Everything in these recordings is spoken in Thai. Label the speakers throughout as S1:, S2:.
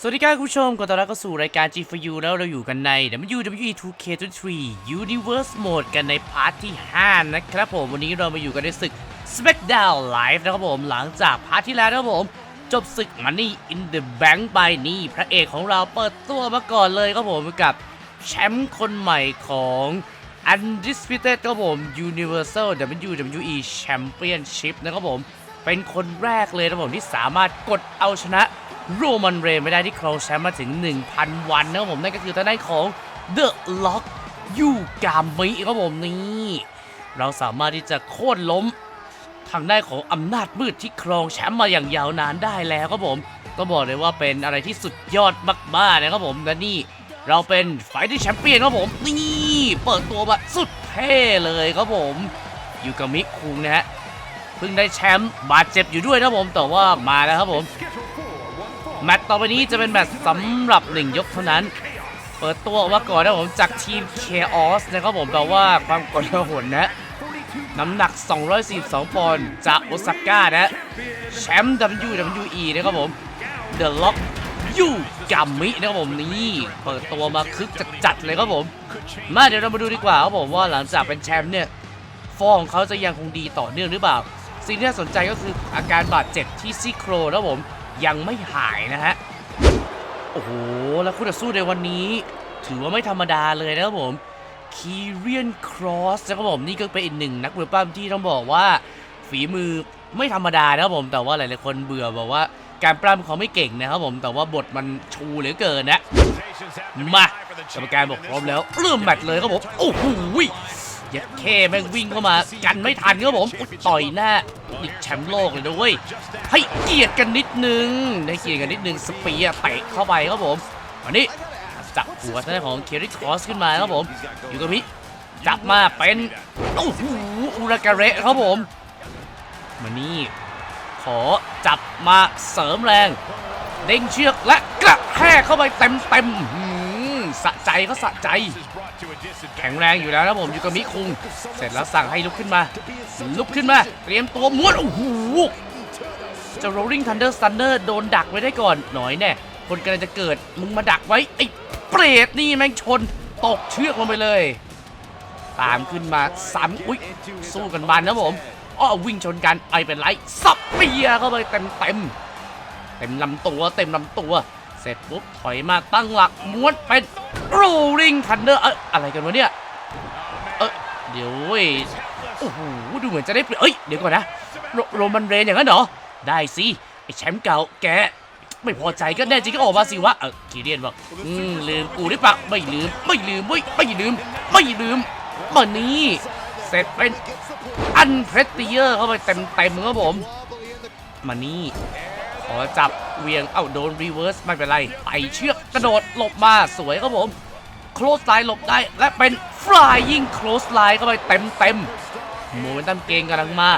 S1: สวัสดีครับคุณผู้ชมขอต้อนรับเข้าสู่รายการ G4U แล้วเราอยู่กันใน WWE 2K23 Universe Mode กันในพาร์ทที่ 5 นะครับผม วันนี้เรามาอยู่กันในศึก SmackDown Live นะครับผม หลังจากพาร์ทที่แล้วนะครับผม จบศึก Money in the Bank ไปนี่พระเอกของเราเปิดตัวมาก่อนเลยครับผมกับแชมป์คนใหม่ของ Undisputed ครับผม Universal WWE Championship นะครับผม เป็นคนแรกเลยนะครับผมที่สามารถกดเอาชนะ โรมันเรนไม่ได้ที่ครองแชมป์มาถึง 1,000 วันนะครับผมนั่นก็คือทางด้านของ The Lock ยูกามิครับผมนี่เราสามารถที่จะโค่นล้มทางด้านของอำนาจมืดที่ครองแชมป์มาอย่างยาวนานได้แล้วครับผม ก็บอกเลยว่าเป็นอะไรที่สุดยอดมากๆนะครับผมและนี่เราเป็นไฟที่แชมเปี้ยนครับผมนี่เปิดตัวมาสุดเท่เลยครับผมยูกามิคุงนะฮะเพิ่งได้แชมป์บาดเจ็บอยู่ด้วยนะครับผมแต่ว่ามาแล้วครับผม แมตต์ต่อไปนี้จะเป็นแมตต์สำหรับหนึ่งยกเท่านั้น เปิดตัวออกมาก่อนนะครับผมจากทีม Chaos นะครับผมแต่ว่าความกดดันหนนะ น้ำหนัก 242 ปอนด์จากโอซาก้านะแชมป์ WWE นะครับผม The Lock ยูกามินะครับผมนี่เปิดตัวมาคึกจัดๆเลยครับผม มาเดี๋ยวเรามาดูดีกว่าครับผมว่าหลังจากเป็นแชมป์เนี่ยฟอร์มของเขาจะยังคงดีต่อเนื่องหรือเปล่า สิ่งที่น่าสนใจก็คืออาการบาดเจ็บที่ซี่โครงนะครับผม ยังไม่หายนะฮะ โอ้โห แล้วคู่ต่อสู้ในวันนี้ ถือว่าไม่ธรรมดาเลยนะครับผมคีเรียนครอสนะครับผมนี่ก็เป็นอีกหนึ่งนักมวยปล้ำที่ต้องบอกว่า ฝีมือไม่ธรรมดานะครับผมแต่ว่าหลายๆคนเบื่อบอกว่าการปล้ำเขาไม่เก่งนะครับผมแต่ว่าบทมันชูเหลือเกินนะมากรรมการบอกพร้อมแล้วเริ่มแมตช์เลยครับผมโอ้โห เยัดเคแม่งวิ่งเข้ามากันไม่ทันครับผมต่อยหน้านี่แชมป์โลกเลยด้วยให้เกียรติกันนิดนึงได้เกียรติกันนิดนึงสเปียร์เตะเข้าไปครับผมวันนี้จับหัวทางด้านของเคริคอสขึ้นมาครับผมอยู่กับมิจับมาเป็นโอ้โหอุรากาเระครับผมมานี่ขอจับมาเสริมแรง เด้งเชือกและกระแทกเข้าไปเต็มเต็มหือสะใจก็สะใจ แข็งแรงอยู่แล้วนะผมอยู่กับมิคุง เสร็จแล้วสั่งให้ลุกขึ้นมา ลุกขึ้นมา เตรียมตัวม้วนโอ้โหเจะ Rolling Thunder Stunner โดนดักไว้ได้ก่อนหน่อยแน่คนกำลังจะเกิดมึงมาดักไว้ไอ้เปรตนี่แม่งชนตกเชือกลงไปเลย ตามขึ้นมาซ้ำอุ้ยสู้กันมันนะผมอ้อวิ่งชนกันไอเป็นไรสับเปียเข้าไปเต็มเต็มเต็มลำตัวเต็มลำตัว เสร็จปุ๊บถอยมาตั้งหลักม้วนเป็น rolling thunder เอะอะไรกันวะเนี่ยเออเดี๋ยวเว้ยโอ้โหดูเหมือนจะได้เปรียบเอ้ยเดี๋ยวก่อนนะโรโรมันเรนอย่างนั้นเหรอได้สิไอแชมป์เก่าแกไม่พอใจก็แน่จริงก็ออกมาสิวะเออคีเรียนบอกอืมลืมกูหรือเปล่าไม่ลืมไม่ลืมเว้ยไม่ลืม ไม่ลืมมานี่เสร็จเป็นอันเพรสเตียร์เข้าไปเต็มเต็มครับผม มานี่ขอจับ เวียง เอ้าโดนรีเวิร์สไม่เป็นไรไต่เชือกกระโดดหลบมาสวยครับผมโคลสไลน์หลบได้ และเป็นฟลายยิงโคลสไลน์เข้าไปเต็มเต็มโมเมนตัมเกงกำลังมา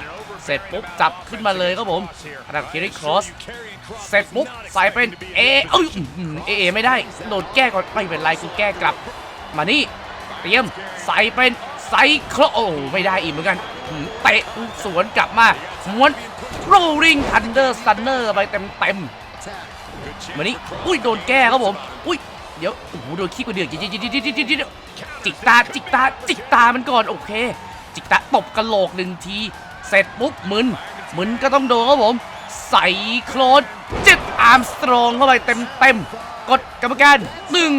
S1: เสร็จปุ๊บจับขึ้นมาเลยครับผมระดับคิริครอส เสร็จปุ๊บใส่เป็นเอเอ้ยเอเอไม่ได้ โดนแก้ก่อนไม่เป็นไรกูแก้กลับ มานี่ เตรียมใส่เป็นไซโครโอ้ไม่ได้อีกเหมือนกันเตะสวนกลับมาม้วน rolling thunder stunner ไปเต็มเต็ม มานี้อุ้ยโดนแก้ครับผม อุ้ยเดี๋ยวโอ้โหโดนขี้กว่าเดือกจิกตาจิกตาจิกตามันก่อนโอเค จิกตาตบกระโหลกหนึ่งที เสร็จปุ๊บมึนมึนก็ต้องโดนครับผม ใส่โคลนจิตอาร์มสตรองเข้าไปเต็มเต็มกดกรรมการหนึ่ง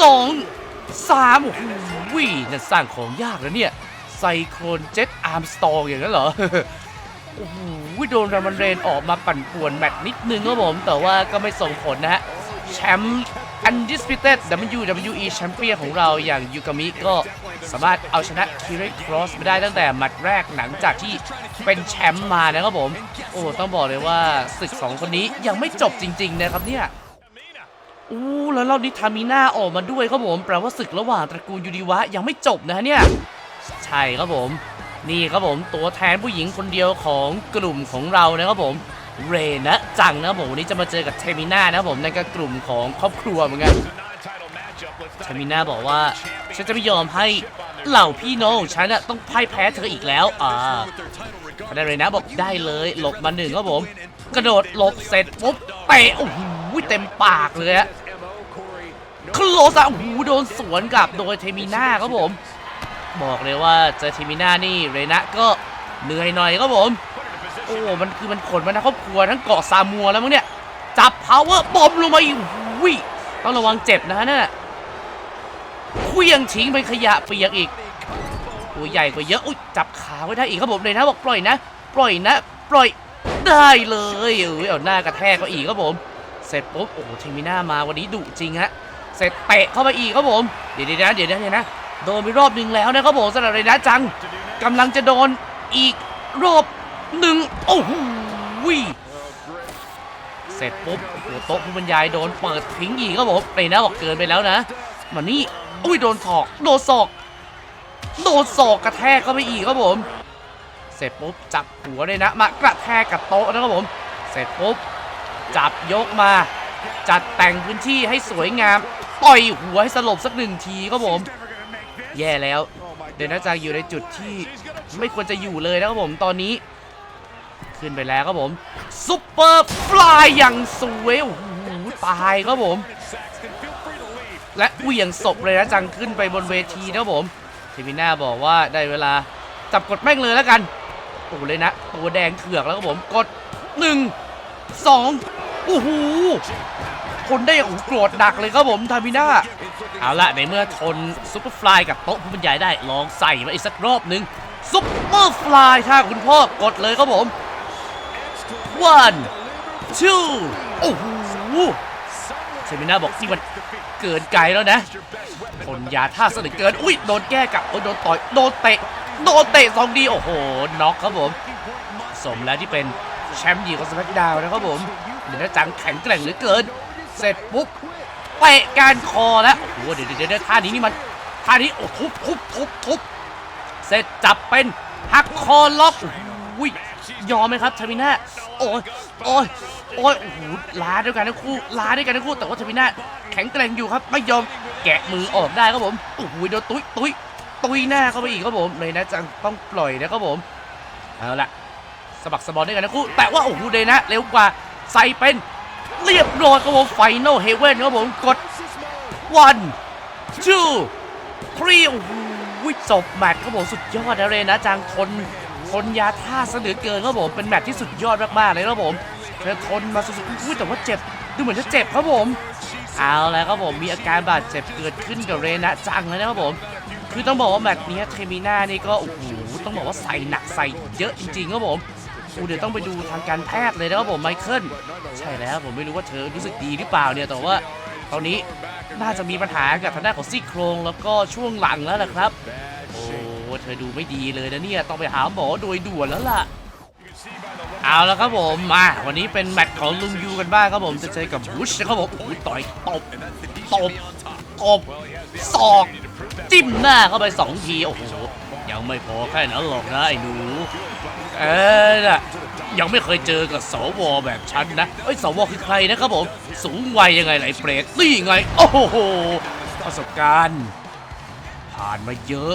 S1: สองสามโอ้โหนั่นสร้างของยากแล้วเนี่ยใส่โครนเจ็ตอาร์มสตรองอย่างนั้นเหรอโอ้โห โดนรามันเรนออกมาปั่นป่วนแมตช์นิดนึงครับผม แต่ว่าก็ไม่ส่งผลนะฮะ แชมป์ Undisputed WWE Champion ของเราอย่างยูกามิก็สามารถเอาชนะคิริครอสไมาได้ตั้งแต่แมตช์แรกหลังจากที่เป็นแชมป์มานะครับผม โอ้ ต้องบอกเลยว่าศึกสองคนนี้ยังไม่จบจริง ๆ นะครับเนี่ยอู้แล้วรอบนี้ทามิน่าออกมาด้วยครับผมแปลว่าศึกระหว่างตระกูลยูดิวะยังไม่จบนะฮะเนี่ย ใช่ครับผม นี่ครับผมตัวแทนผู้หญิงคนเดียวของกลุ่มของเรานะครับผมเรนะจังนะครับผมวันนี้จะมาเจอกับเทมิน่านะครับผมนั่นก็กลุ่มของครอบครัวเหมือนกันเทมิน่าบอกว่าฉันจะไม่ยอมให้เหล่าพี่น้องฉันน่ะต้องพ่ายแพ้เธออีกแล้วอ่าทางด้านเรนะบอกได้เลยหลบมาหนึ่งครับผม กระโดดหลบเสร็จปุ๊บเตะโอ้โหเต็มปากเลยฮะคโลซะโอ้โหโดนสวนกลับโดยเทมิน่าครับผม บอกเลยว่าเจอเทมิน่านี่เรนะก็เหนื่อยหน่อยครับผม โอ้มันคือมันขนมาทั้งครอบครัวทั้งเกาะซามัวแล้วมั้งเนี่ย จับ power บอมลงมาอีกวิต้องระวังเจ็บนะฮะเนี่ยเคลี้ยงทิ้งเป็นขยะเปียกอีกตัวใหญ่กว่าเยอะอุ้ยจับขาไว้ได้อีกครับผมเลยนะบอกปล่อยนะ ปล่อยนะ ปล่อยได้เลยเออเอาหน้ากระแทกก็อีกครับผม เสร็จปุ๊บโอ้โหเทมิน่ามาวันนี้ดุจริงฮะเสร็จเตะเข้าไปอีกครับผม เดี๋ยวเดี๋ยวนะเดี๋ยวนะเดี๋ยวนะ โดนไปรอบหนึ่งแล้วนะครับผมสำหรับเลยนะจังกำลังจะโดนอีกรอบหนึ่งโอ้โหเสร็จปุ๊บโอ้โต๊ะผู้บรรยายโดนเปิดทิ้งอีกครับผมเลยนะบอกเกินไปแล้วนะมานี่อุ้ยโดนถอกโดนศอกโดนศอกกระแทกเข้าไปอีกครับผม เสร็จปุ๊บจับหัวเลยนะ มากระแทกกับโต๊ะนะครับผม เสร็จปุ๊บจับยกมา จัดแต่งพื้นที่ให้สวยงาม ต่อยหัวให้สลบสักหนึ่งทีครับผม แย่แล้ว เดนน่าจะอยู่ในจุดที่ไม่ควรจะอยู่เลยนะครับผมตอนนี้ ขึ้นไปแล้วครับผมซุปเปอร์ฟลายอย่างสวยโอ้โหตายครับผม และเหวี่ยงศพเลยนะจังขึ้นไปบนเวทีนะครับผมเทมิน่าบอกว่าได้เวลาจับกดแม่งเลยแล้วกันโอ้เลยนะตัวแดงเถือกแล้วครับผมกดหนึ่งสองโอ้โห คนได้อย่างโกรธดักเลยครับผมทามิน่าเอาละในเมื่อทนซุปเปอร์ฟลายกับโต๊ะผู้บรรยายได้ลองใส่มาอีกสักรอบหนึ่งซุปเปอร์ฟลายถ้าคุณพ่อกดเลยครับผม one two โอ้โหเซมิน่าบอกนี่มันเกินไกลแล้วนะทนยาท่าสนิทเกิน อุ้ยโดนแก้กับโดนต่อยโดนเตะโดนเตะสองดี โอ้โหน็อกครับผม สมแล้วที่เป็นแชมป์หญิงของสมัคดาวนะครับผมเดี๋ยวจังแข็งแกร่งเหลือเกิน เสร็จปุ๊บเตะการคอแล้วโอ้โหเดี๋ยวเดี๋ยวเดี๋ยวท่านี้นี่มันท่านี้โอ้ทุบทุบทุบทุบเสร็จจับเป็นหักคอล็อกโอ้ยยอมไหมครับทามิน่าโอ้ยโอ้ยโอ้ยโอ้โหล้าด้วยกันทั้งคู่ล้าด้วยกันทั้งคู่แต่ว่าทามิน่าแข็งแกร่งอยู่ครับไม่ยอมแกะมือออกได้ครับผมโอ้โหโดนตุ้ยตุ้ยตุ้ยหน้าเข้าไปอีกครับผมเลยนะจังต้องปล่อยนะครับผมเอาละสะบักสะบอลด้วยกันทั้งคู่แต่ว่าโอ้โหเลยนะเร็วกว่าใส่เป็น เรียบร้อยครับผมไฟนอลเฮเว่นครับผมกด one two three โอ้โหจบแมตช์ครับผมสุดยอดนะเลยนะจังทนทนยาท่าเหลือเกินครับผมเป็นแมตช์ที่สุดยอดมากๆเลยครับผมเธอทนมาสุดๆอุ้ยแต่ว่าเจ็บดูเหมือนจะเจ็บครับผมเอาแล้วครับผมมีอาการบาดเจ็บเกิดขึ้นกับเรนะจังเลยนะครับผมคือต้องบอกว่าแมตช์นี้เทมิน่านี่ก็โอ้โหต้องบอกว่าใส่หนักใส่เยอะจริงๆครับผม อูเดี๋ยวต้องไปดูทางการแพทย์เลยนะครับผมไมเคิลใช่แล้วผมไม่รู้ว่าเธอรู้สึกดีหรือเปล่าเนี่ยแต่ว่าตอนนี้น่าจะมีปัญหากับทางด้านของซี่โครงแล้วก็ช่วงหลังแล้วล่ะครับ โอ้เธอดูไม่ดีเลยนะเนี่ยต้องไปหาหมอโดยด่วนแล้วล่ะเอาแล้วครับผมมาวันนี้เป็นแมตช์ของลุงยูกันบ้างครับผมจะเจอกับบุชนะครับผมต่อยตบตบตบศอก จิ้มหน้าเข้าไปสองทีโอ้โหยังไม่พอแค่นั้นหรอกนะไอ้หนู เออน่ะยังไม่เคยเจอกับสวแบบฉันนะเอ้ยสวคือใครนะครับผม สูงวัยยังไงไหลเปรตนี่ไง โอ้โห ประสบการณ์ ผ่านมาเยอะ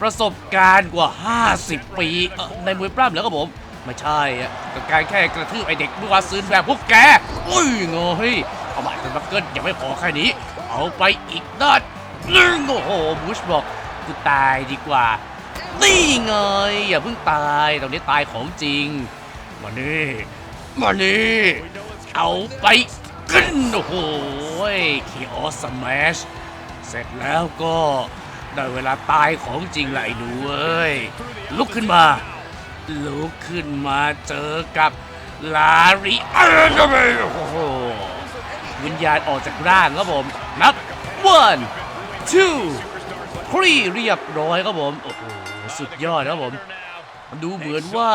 S1: ประสบการณ์กว่า 50 ปีเอ่อในมวยปล้ำแล้วครับผม ไม่ใช่อะกับการแค่กระทืบไอเด็กมือวาซืนแบบพวกแก อุ้ยเงยเอาใหม่เป็นบักเกิลยังไม่พอแค่นี้ เอาไปอีกด้านหนึ่งโอ้โห บุชบอกกูตายดีกว่า นี่ไงอย่าเพิ่งตายตรงนี้ตายของจริง มานี่มานี่เอาไปขึ้นโอ้โหคีออสสมัชเสร็จแล้วก็ได้เวลาตายของจริงแหละไอ้หนูเอ้ยลุกขึ้นมา ลุกขึ้นมาเจอกับลาริเออโอ้โหวิญญาณออกจากร่างครับผม นับ one two three เรียบร้อยครับผม โอ้โห สุดยอดครับผม ดูเหมือนว่า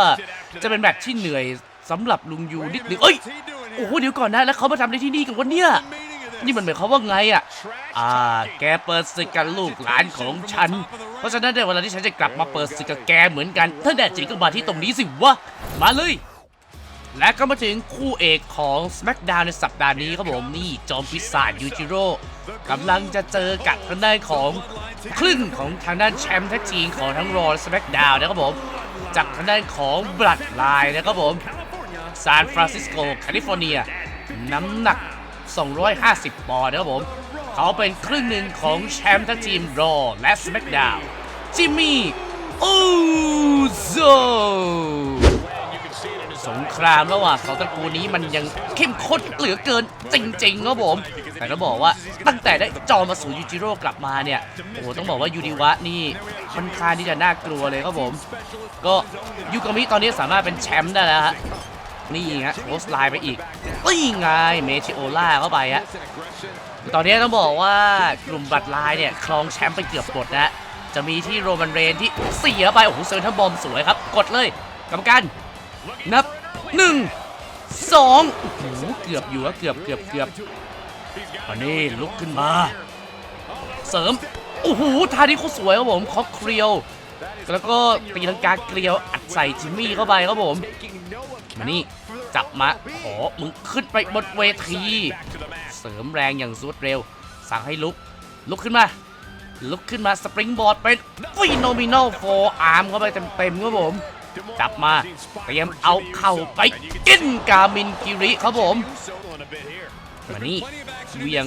S1: จะเป็นแมตช์ที่เหนื่อยสำหรับลุงยูนิดหนึงเอ้ย โอ้โห เดี๋ยวก่อนนะ แล้วเขามาทำอะไรที่นี่กันวะเนี่ยนี่มันหมายความว่าไงอะ อ่า แกเปิดศึกกับลูกหลานของฉัน เพราะฉะนั้นในเวลาที่ฉันจะกลับมาเปิดศึกกับแกเหมือนกัน ถ้าแน่จริงก็มาที่ตรงนี้สิวะ มาเลย และก็มาถึงคู่เอกของ SmackDown ในสัปดาห์นี้ครับผมนี่จอมปีศาจยูจิโร่กำลังจะเจอกับทางด้านของครึ่งของทางด้านแชมป์แท็กทีมของทั้งรอและ SmackDown นะครับผมจากทางด้านของ Bloodline นะครับผมซานฟรานซิสโกแคลิฟอร์เนีย น้ำหนัก 250 ปอนด์นะครับผม เขาเป็นครึ่งหนึ่งของแชมป์ทั้งทีมรอและ SmackDown จิมมี่ อูโซ สงครามระหว่างสองตระกูลนี้มันยังเข้มข้นเหลือเกินจริงๆครับผม แต่ต้องบอกว่าตั้งแต่ได้จอมาสู่ยูจิโร่กลับมาเนี่ยโอ้โหต้องบอกว่ายูนิวะนี่ค่อนข้างที่จะน่ากลัวเลยครับผม ก็ยูกามิตอนนี้สามารถเป็นแชมป์ได้แล้วฮะนี่ฮะโรสไลน์ไปอีกนี่ไงเมชิโอล่าเข้าไปฮะตอนนี้ต้องบอกว่ากลุ่มบัตรลายเนี่ยครองแชมป์ไปเกือบหมดนะจะมีที่โรมันเรนที่เสียไป โอ้โหเซอร์ทัมบอมสวยครับ กดเลยกรรมการ นับหนึ่งสองโอ้โหเกือบอยู่อะเกือบเกือบเกือบตอนนี้ลุกขึ้นมา เสริมโอ้โหท่านี้เขาสวยครับผมคอกเครียว แล้วก็ตีลังกาเกลียวอัดใส่จิมมี่เข้าไปครับผมมานี่จับมาขอมึงขึ้นไปบนเวที เสริมแรงอย่างรวดเร็ว สั่งให้ลุก ลุกขึ้นมา ลุกขึ้นมาสปริงบอร์ดเป็นฟีโนมินอลโฟอาร์มเข้าไปเต็มๆครับผม จับมาเตรียมเอาเข่าไปกินกามินกิริครับผมมานี่เวียง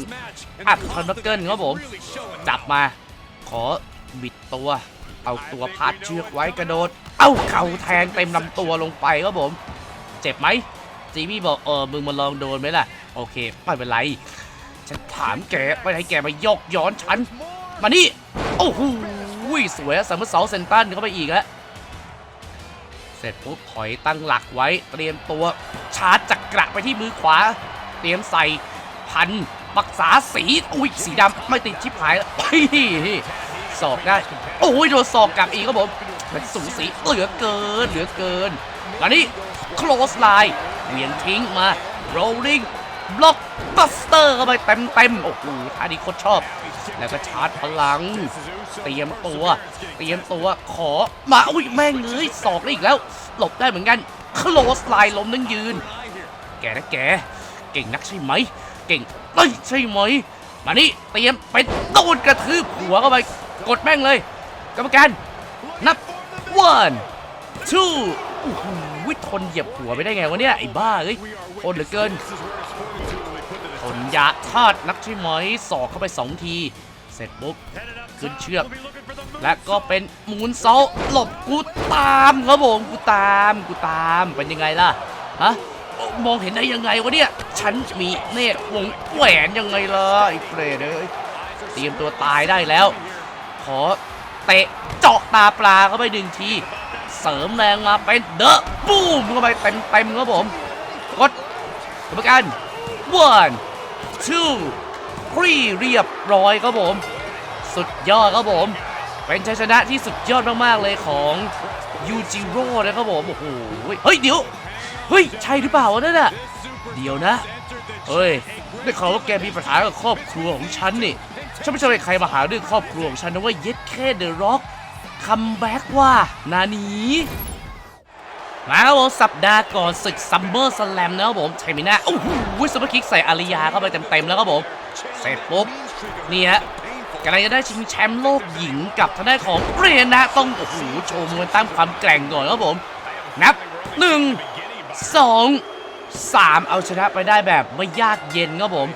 S1: อัดคอนเกิลครับผม จับมา ขอบิดตัว เอาตัวพาดเชือกไว้กระโดด เอาเข่าแทงเต็มลำตัวลงไปครับผม เจ็บไหมจีมี่บอกเออมึงมาลองโดนไหมล่ะ โอเคไม่เป็นไร ฉันถามแกไม่ให้แกมายกย้อนฉัน มานี่ โอ้โหสวยอะสามเสาเซนตันเข้าไปอีกฮะ เสร็จปุ๊บถอยตั้งหลักไว้ เตรียมตัวชาร์จจักระไปที่มือขวา เตรียมใส่พันปักษาสีอุ้ยสีดำไม่ติดชิบหายแล้วเฮ้ยสอกได้โอ้ยโดนสอกกลับอีกครับผมมันสูสีเหลือเกินเหลือเกินตอนนี้ close line เหวียงทิ้งมา rolling block buster เข้าไปเต็มเต็มโอ้โหท่านี้โคตรชอบ แล้วก็ชาร์จพลัง เตรียมตัว เตรียมตัวขอมาอุ้ยแม่งเอ้ยสอกได้อีกแล้ว หลบได้เหมือนกัน close line ล้มนั่งยืน แกนะแก เก่งนักใช่ไหม เก่งเอ้ยใช่ไหม มานี่เตรียมเป็นโดนกระทืบหัวเข้าไป กดแม่งเลย กรรมการ นับ one two โอ้โหทนเหยียบหัวไปได้ไงวะเนี่ยไอ้บ้าเอ้ยทนเหลือเกิน ทนยาทาดนักใช่ไหมสอกเข้าไปสองที เสร็จปุ๊บขึ้นเชือก และก็เป็นหมูนเซาหลบกูตามครับผมกูตามกูตามเป็นยังไงล่ะฮะมองเห็นได้ยังไงวะเนี่ย ฉันมีเนตรวงแหวนยังไงล่ะไอ้เปรตเอ้ยเตรียมตัวตายได้แล้ว ขอเตะเจาะตาปลาเข้าไปหนึ่งที เสริมแรงมาเป็นเดอะบูมเข้าไปเต็มเต็มครับผม กดกรรมการ one two three เรียบร้อยครับผม สุดยอดครับผม เป็นชัยชนะที่สุดยอดมาก ๆ เลยของยูจิโร่นะครับผม โอ้โห เฮ้ย เดี๋ยว เฮ้ย ใช่หรือเปล่าวะนั่นน่ะ เดี๋ยวนะ เฮ้ย ได้ข่าวว่าแกมีปัญหากับครอบครัวของฉันนี่ ฉันไม่ใช่ใครมาหาเรื่องครอบครัวของฉันนะว่าเย็ดแค่เดอะร็อกคัมแบ็กว่า นานี มาครับผมสัปดาห์ก่อนศึกซัมเมอร์สแลมนะครับผมเทมิน่าโอ้โหซุปเปอร์คิกใส่อาริยาเข้าไปเต็มๆแล้วครับผมเสร็จปุ๊บนี่ฮะกำลังจะได้ชิงแชมป์โลกหญิงกับทางด้านของเรยนนะ ต้องโอ้โหโชว์มวยตั้มความแกร่งก่อนครับผม นับหนึ่งสองสามเอาชนะไปได้แบบไม่ยากเย็นครับผม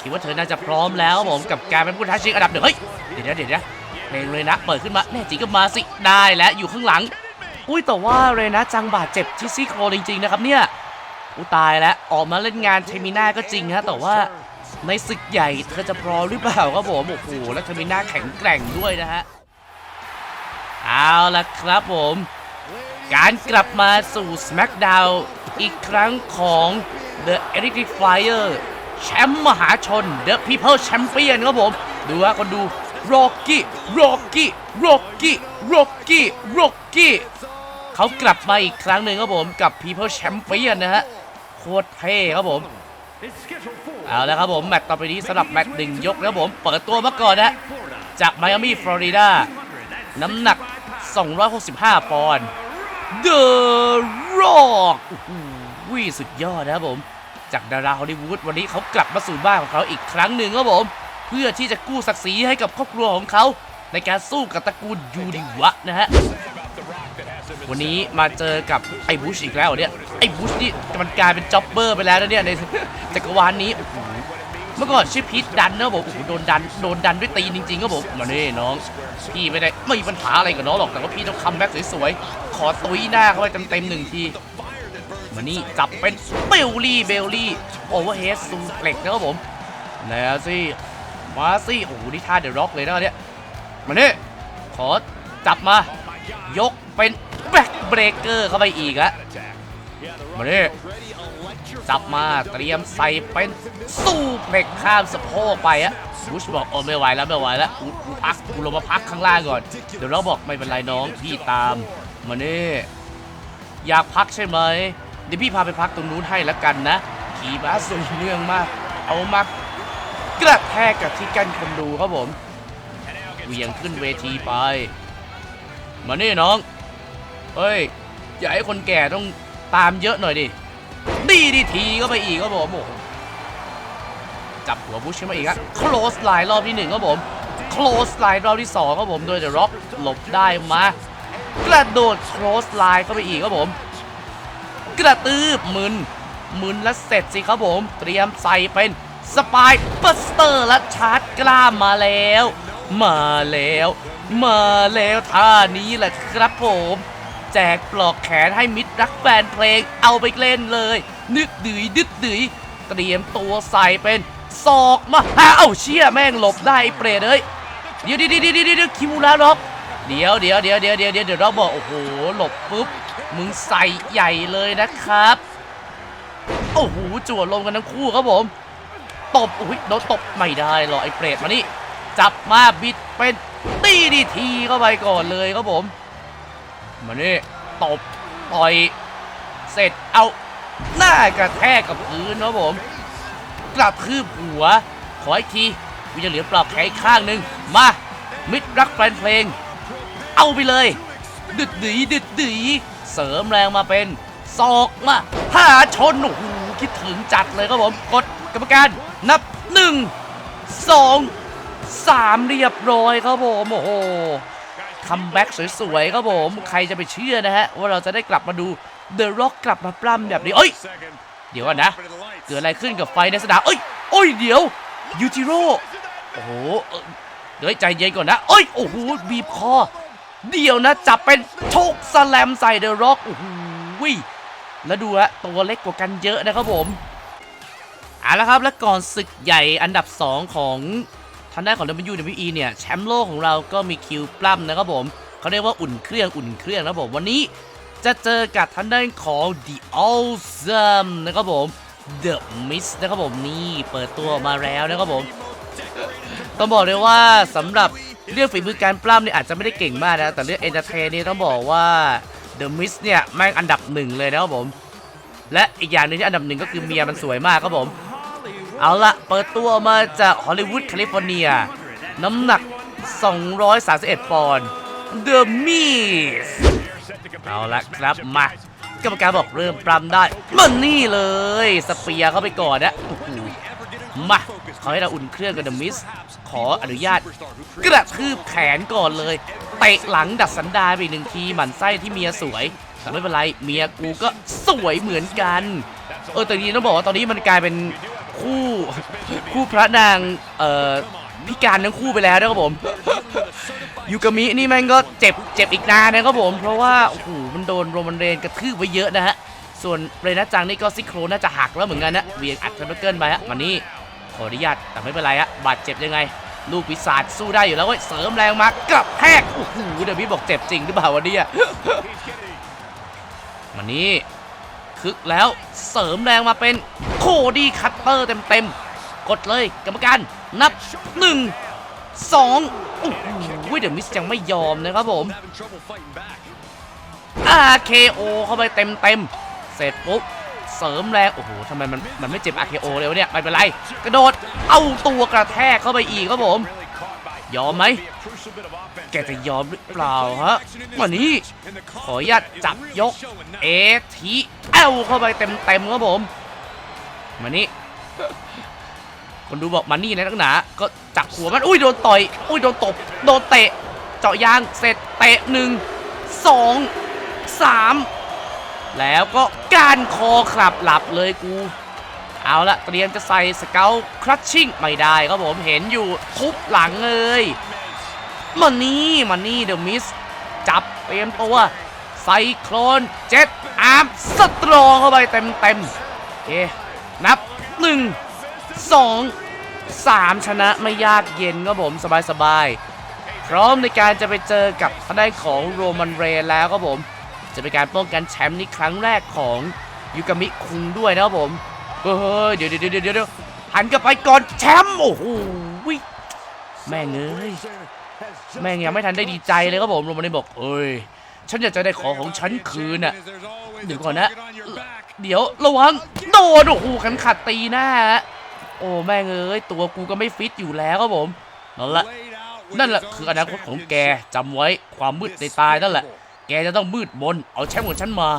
S1: คิดว่าเธอน่าจะพร้อมแล้วครับผมกับการเป็นผู้ท้าชิงอันดับหนึ่งเฮ้ยเดี๋ยวนะเดี๋ยวนะเพลงเลยนะเปิดขึ้นมาแน่จริงก็มาสิได้แล้วอยู่ข้างหลัง อุ้ยแต่ว่าเรนะจังบาดเจ็บที่ซี่โครงจริงๆนะครับเนี่ยอุตายแล้วออกมาเล่นงานเทมิน่าก็จริงฮะแต่ว่าในศึกใหญ่เธอจะพร้อมหรือเปล่าครับผมโอ้โหแล้วเทมิน่าแข็งแกร่งด้วยนะฮะเอาละครับผม การกลับมาสู่ SmackDown อีกครั้งของ The Electric Flyer แชมป์มหาชน The People Champion ครับผม ดูว่าคนดู Rocky Rocky Rocky Rocky Rocky เขากลับมาอีกครั้งหนึ่งครับผมกับ People Champion นะฮะโคตรเท่ครับผม เอาแล้วครับผม แมตช์ต่อไปนี้สำหรับแมตช์หนึ่งยกนะครับผม เปิดตัวมาก่อนนะจากไมอามี่ฟลอริดา น้ำหนัก 265 ปอนด์ The Rock โอ้โหสุดยอดนะครับผม จากดาราฮอลลีวูดวันนี้เขากลับมาสู่บ้านของเขาอีกครั้งหนึ่งครับผม เพื่อที่จะกู้ศักดิ์ศรีให้กับครอบครัวของเขา ในการสู้กับตระกูลยูดิวะนะฮะ วันนี้มาเจอกับไอ้บุชอีกแล้วเนี่ยไอ้บุชนี่มันกลายเป็นจ็อบเบอร์ไปแล้วนะเนี่ยในจักรวาลนี้เมื่อก่อนชื่อพีทดันนะบผมโอ้โหโดนดันโดนดันด้วยตีนจริงๆครับผมมาเนี่น้องพี่ไม่ได้ไม่มีปัญหาอะไรกับน้องหรอกแต่ว่าพี่ต้องคัมแบ็กสวยๆขอตุ้ยหน้าเขาไปเต็มๆหนึ่งทีมานี่จับเป็นเบลลี่เบลลี่โอเวอร์เฮดซูเปล็กนะครับผมแล้วสิมาสิโอ้โหนี่ท่าเดอะร็อกเลยนะเนี่ยมาเนี่ขอจับมายกเป็น แบ็กเบรกเกอร์เข้าไปอีกอะมานี่จับมาเตรียมใส่เป็นสู้เพล็กข้ามสะโพกไปอะบุชบอกโอ้ไม่ไหวแล้วไม่ไหวแล้วกูพักกูลงมาพักข้างล่างก่อน เดี๋ยวเราบอกไม่เป็นไรน้องพี่ตามมาเนี่อยากพักใช่ไหมเดี๋ยวพี่พาไปพักตรงนู้นให้แล้วกันนะ ขี่ม้าสวยเนื่องมาก เอามากระแทกกับที่กั้นคนดูครับผมเหวียงขึ้นเวทีไป มาเนี่น้อง เฮ้ย อย่าให้คนแก่ต้องตามเยอะหน่อยดิ ดีดีทีก็ไปอีกครับผมโอ้โหจับหัวบุชขึ้นมาอีกครับ close line รอบที่หนึ่งครับผม close line รอบที่สองครับผม โดย The Rock หลบได้มากระโดด close line เข้าไปอีกครับผม กระตืบมึนมึนแล้วเสร็จสิครับผม เตรียมใส่เป็นสปายบัสเตอร์และชาร์จกล้ามมาแล้ว มาแล้ว มาแล้วท่านี้แหละครับผม แจกปลอกแขนให้มิตรรักแฟนเพลงเอาไปเล่นเลย นึกดืยดึกดืยเตรียมตัวใส่เป็นศอกมาหาเอ้าเชี่ยแม่งหลบได้เปรตเอ้ยเดี๋ยวเดี๋ยวเดี๋ยวเดี๋ยวเดี๋ยวคิมูระล็อกเดี๋ยวเดี๋ยวเดี๋ยวเดี๋ยวเดี๋ยวเดี๋ยวเดี๋ยวเราบอกโอ้โหหลบปุ๊บมึงใส่ใหญ่เลยนะครับโอ้โหจั่วลงกันทั้งคู่ครับผมตบอุ้ยโดนตบไม่ได้หรอไอ้เปรตมานี่จับมาบิดเป็นตีดีทีเข้าไปก่อนเลยครับผม มานี่ตบต่อย เสร็จเอาหน้ากระแทกกับพื้นครับผมกระทืบหัว ขออีกทีวิจะเหลือปลอกแขนข้างหนึ่งมา มิดรักแฟนเพลง เอาไปเลย ดึดดีดึดดีเสริมแรงมาเป็นศอกมาหาชนโอ้โหคิดถึงจัดเลยครับผมกดกรรมการนับหนึ่งสองสามเรียบร้อยครับผมโอ้โห คัมแบ็กสวยๆครับผม ใครจะไปเชื่อนะฮะ ว่าเราจะได้กลับมาดู The Rock กลับมาปล้ำแบบนี้เอ้ย เดี๋ยวนะ เกิดอะไรขึ้นกับไฟในสนามเอ้ยโอ้ยเดี๋ยวยูจิโร่โอ้โหเดี๋ยวใจเย็นก่อนนะเอ้ยโอ้โหบีบคอ เดี๋ยวนะจับเป็นโชกสแลมใส่ The Rock โอ้โหแล้วดูฮะตัวเล็กกว่ากันเยอะนะครับผมเอาละครับและก่อนศึกใหญ่อันดับ 2 ของางด้านของ WWE เนี่ยแชมป์โลกของเราก็มีคิวปล้ำนะครับผมเขาเรียกว่าอุ่นเครื่องอุ่นเครื่องนะครับผมวันนี้จะเจอกับทางด้านของ The Awesome นะครับผม The Mist นะครับผมนี่เปิดตัวมาแล้วนะครับผมต้องบอกเลยว่าสำหรับเรื่องฝีมือการปล้ำเนี่ยอาจจะไม่ได้เก่งมากนะ แต่เรื่องเอนเตอร์เทนนี่ต้องบอกว่า The Mist เนี่ยแม่งอันดับหนึ่งเลยนะครับผม และอีกอย่างหนึงที่อันดับหนึ่งก็คือเมียมันสวยมากครับผม เอาละเปิดตัวมาจากฮอลลีวูดแคลิฟอร์เนีย น้ำหนัก 231 ปอนด์ The Miz เอาละครับมากรรมการบอกเริ่มปรำได้ มันนี่เลย สเปียเข้าไปก่อนนะมาขอให้เราอุ่นเครื่องกับ The Miz ขออนุญาต กระทืบแขนก่อนเลยเตะหลังดัดสันดาไปหนึ่งทีหมั่นไส้ที่เมียสวยแต่ไม่เป็นไรเมียกูก็สวยเหมือนกัน เออแต่นี้ต้องบอกว่าตอนนี้มันกลายเป็น คู่คู่พระนางเอ่อพิการทั้งคู่ไปแล้วนะครับผมยูกามินี่แม่งก็เจ็บเจ็บอีกนานนะครับผม เพราะว่าโอ้โหมันโดนโรมันเรนกระทืบไว้เยอะนะฮะส่วนเรนัจังนี่ก็ซิโครนน่าจะหักแล้วเหมือนกันนะเวียงอัดเทอร์เกิลไปฮะมานี่ขออนุญาตแต่ไม่เป็นไรฮะบาดเจ็บยังไง ลูกปีศาจสู้ได้อยู่แล้วเว้ยเสริมแรงมากลับแทกโอ้โหเดี๋ยวพี่บอกเจ็บจริงหรือเปล่าวันนี้อะมานี่ คึกแล้วเสริมแรงมาเป็นโคดี้คัตเตอร์เต็มๆ กดเลยกรรมการนับ 1 2โอ้โหเดี๋ยวมิสยังไม่ยอมนะครับผม RKO เข้าไปเต็มๆ เสร็จปุ๊บเสริมแรงโอ้โหทำไมมันมันไม่เจ็บ RKO เลยวะเนี่ยไม่เป็นไร กระโดดเอาตัวกระแทกเข้าไปอีกครับผม ยอมไหม แกจะยอมหรือเปล่าฮะมานี่ขออนุญาตจับยก เอทีเอลเข้าไปเต็มๆครับผมมานี่คนดูบอกมานี่นะนักหนาก็จับหัวมัน อุ้ยโดนต่อย อุ้ยโดนตบ โดนเตะ เจาะยาง เสร็จเตะหนึ่งสองสามแล้วก็การคอขับหลับเลยกู เอาละเตรียมจะใส่สเกลครัชชิ่งไม่ได้ครับผมเห็นอยู่ทุบหลังเลยมานี่มานี่เดอะมิสจับเตรียมตัวไซโคลนเจ็ตอาร์มสตรองเข้าไปเต็มเต็มๆโอเคนับ1 2 3ชนะไม่ยากเย็นครับผมสบายพร้อมในการจะไปเจอกับทางด้านของโรมันเรนแล้วครับผม จะเป็นการป้องกันแชมป์นี้ครั้งแรกของยูกามิคุงด้วยนะครับผม เฮ้ยเดี๋ยวเดี๋ยวเดี๋ยวเดี๋ยวหันกลับไปก่อนแชมป์โอ้โหแม่งเอ้ยแม่งยังไม่ทันได้ดีใจเลยครับผมโรมันเรนบอกเอ้ยฉันอยากจะได้ของของฉันคืนน่ะเดี๋ยวก่อนนะ เดี๋ยวระวังโดนโอ้โหขันขัดตีหน้าโอ้แม่งเอ้ยตัวกูก็ไม่ฟิตอยู่แล้วครับผมนั่นแหละนั่นแหละคืออนาคตของแกจำไว้ความมืดในตายนั่นแหละ แกจะต้องมืดมนเอาแชมป์ของฉันมา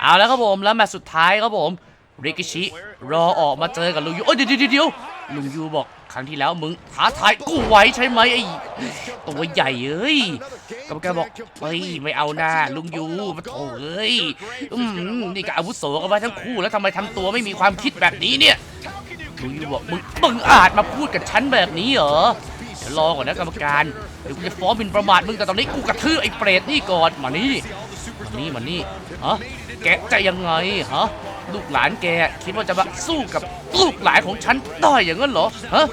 S1: เอาแล้วครับผมแล้วแมตช์สุดท้ายครับผมริกิชิรอออกมาเจอกับลุงยูโอ้ยเดี๋ยวเดี๋ยวเดี๋ยวลุงยูบอกครั้งที่แล้วมึงท้าทายกูไว้ใช่ไหมไอ้ตัวใหญ่เอ้ยกรรมการบอกเฮ้ยไม่เอาหน้าลุงยูมาโถเอ้ยอืมนี่ก็อาวุโสกันไว้ทั้งคู่แล้วทำไมทำตัวไม่มีความคิดแบบนี้เนี่ยลุงยูบอกมึงมึงอาจมาพูดกับฉันแบบนี้เหรอเดี๋ยวรอก่อนนะกรรมการเดี๋ยวกูจะฟ้องหมินประมาทมึงแต่ตอนนี้กูกระทืบไอ้เปรตนี่ก่อนมานี่ นี่มานี่ฮะแกจะยังไงฮะลูกหลานแกคิดว่าจะมาสู้กับลูกหลานของฉันได้อย่างนั้นเหรอฮะ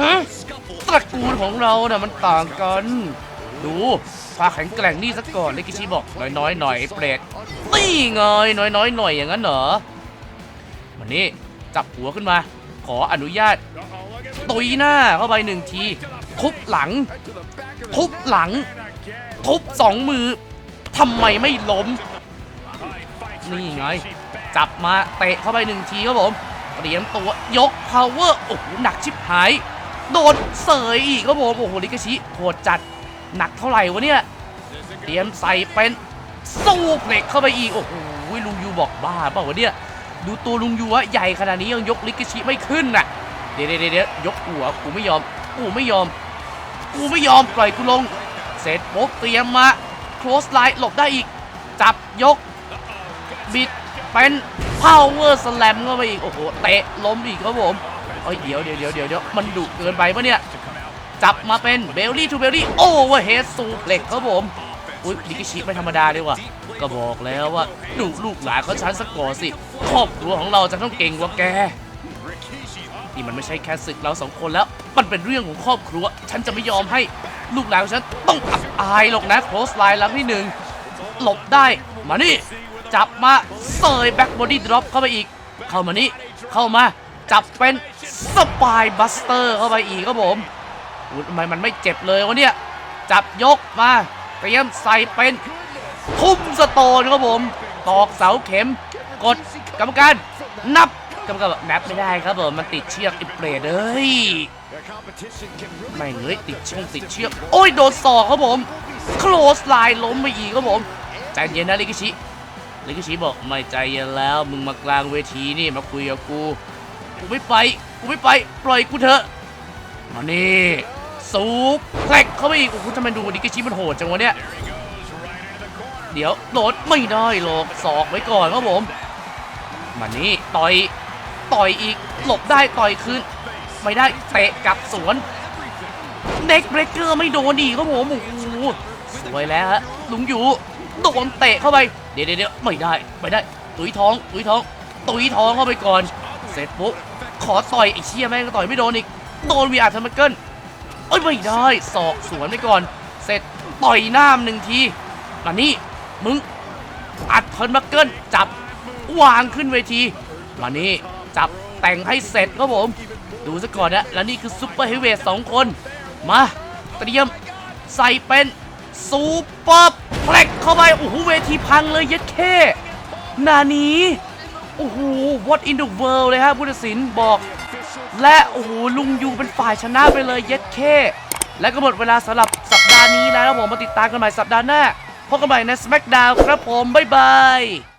S1: ฮะตระกูลของเราน่ะมันต่างกัน ดูควาแข็งแกร่งนี่ซะก่อนเลกิชิบอกน้อยๆหน่อยเปรตนี่ไงน้อยๆหน่อยอย่างนั้นเหรอวันนี้จับหัวขึ้นมา ขออนุญาตตุยหน้าเข้าไปหนึ่งทีทุบหลังทุบหลังทุบสองมือ ทำไมไม่ล้ม นี่ไง จับมาเตะเข้าไปหนึ่งทีครับผมเตรียมตัวยก power โอ้โหหนักชิบหาย โดนเสยอีกครับผม โอ้โหลิกาชิโหดจัดหนักเท่าไหร่วะเนี่ย เตรียมใส่เป็นสู้เหล็กเข้าไปอีก โอ้โหลุงยูบอกบ้าเปล่าวะเนี่ย ดูตัวลุงยูอะใหญ่ขนาดนี้ยังยกลิกาชิไม่ขึ้นน่ะ เดี๋ยวเดี๋ยวเดยกหัวกูไม่ยอม กูไม่ยอม กูไม่ยอมปล่อยกูลง เสร็จปุ๊บเตรียมมา คลสไลน์หลบได้อีก จับยก บิด เป็น power slam เข้าไปอีก โอ้โห เตะล้มอีกครับผมเอ้ยเดี๋ยวเดี๋ยวเดี๋ยวเดี๋ยวมันดุเกินไปปะเนี่ย จับมาเป็นเบลลี่ทูเบลลี่โอเวอร์เฮดซูเล็กครับผมอุ้ยดิกิชิไม่ธรรมดาเลยว่ะก็บอกแล้วว่าดุลูกหลานเขาชั้นสกอร์สิครอบครัวของเราจะต้องเก่งกว่าแกนี่มันไม่ใช่แค่ศึกเราสองคนแล้ว มันเป็นเรื่องของครอบครัว ฉันจะไม่ยอมให้ลูกหลานของฉันต้องอับอายหรอกนะโคสไลน์ลังที่หนึ่งหลบได้ มานี่ จับมาเซยแบ็กบอดี้ดรอปเข้าไปอีก เข้ามานี่ เข้ามา จับเป็นสปายบัสเตอร์เข้าไปอีกครับผมอุ๊ยทำไมมันไม่เจ็บเลยวะเนี่ย จับยกมาเตรียมใส่เป็นทุ่มสโตนครับผมตอกเสาเข็ม กดกรรมการนับกรรมการแบอกนับไม่ได้ครับผมมันติดเชือกอ้เปรตเอ้ย ไม่งเอ้ยติดช่องติดเชือกโอ้ยโดนศอกครับผม โคลสไลน์ล้มไปอีกครับผมใจเย็นนะลิกิชิลิกิชิบอกไม่ใจเย็นแล้ว มึงมากลางเวทีนี่มาคุยกับกูกูไม่ไปกูไม่ไปปล่อยกูเถอะมานี่สูบแพลกเข้าไปอีกโอ้โหทำไมดูลิกิชิมันโหดจังวะเนี่ยเดี๋ยวโดดไม่ได้หรอกศอกไว้ก่อนครับผมมานี่ต่อยต่อยอีกหลบได้ต่อยคืน ไม่ได้เตะกลับสวนเน็กเบรกเกอร์ไม่โดนอีกครับผมโอ้โหสวยแล้วฮะลุงอยู่โดนเตะเข้าไป เดี๋ยวเดี๋ยวเดไม่ได้ไม่ได้ ตุยท้องตุยท้อง ตุยท้องเข้าไปก่อน เสร็จปุ๊บขอต่อยไอ้เชี่ยแม่งต่อยไม่โดนอีกโดนวีอาร์ทัมเกิลเอ้ยไม่ได้ศอกสวนไปก่อน เสร็จต่อยหน้ามหนึ่งทีมานี่มึงอัดเทิร์นบักเกิลจับวางขึ้นเวทีมานี่จับแต่งให้เสร็จครับผม ดูซะก่อนนะแล้วนี่คือซุปเปอร์เฮเวทสองคน มา เตรียมใส่เป็นซูเปอร์เพล็กเข้าไป โอ้โห เวทีพังเลยเย็ดแค่นานี้ โอ้โห what in the world เลยฮะผู้ตัดสินบอก และ โอ้โห ลุงยูเป็นฝ่ายชนะไปเลยเย็ดแค่และก็หมดเวลาสำหรับสัปดาห์นี้แล้วผมมาติดตามกันใหม่สัปดาห์หน้าพบกันใหม่ใน SmackDown ครับผม บ๊ายบาย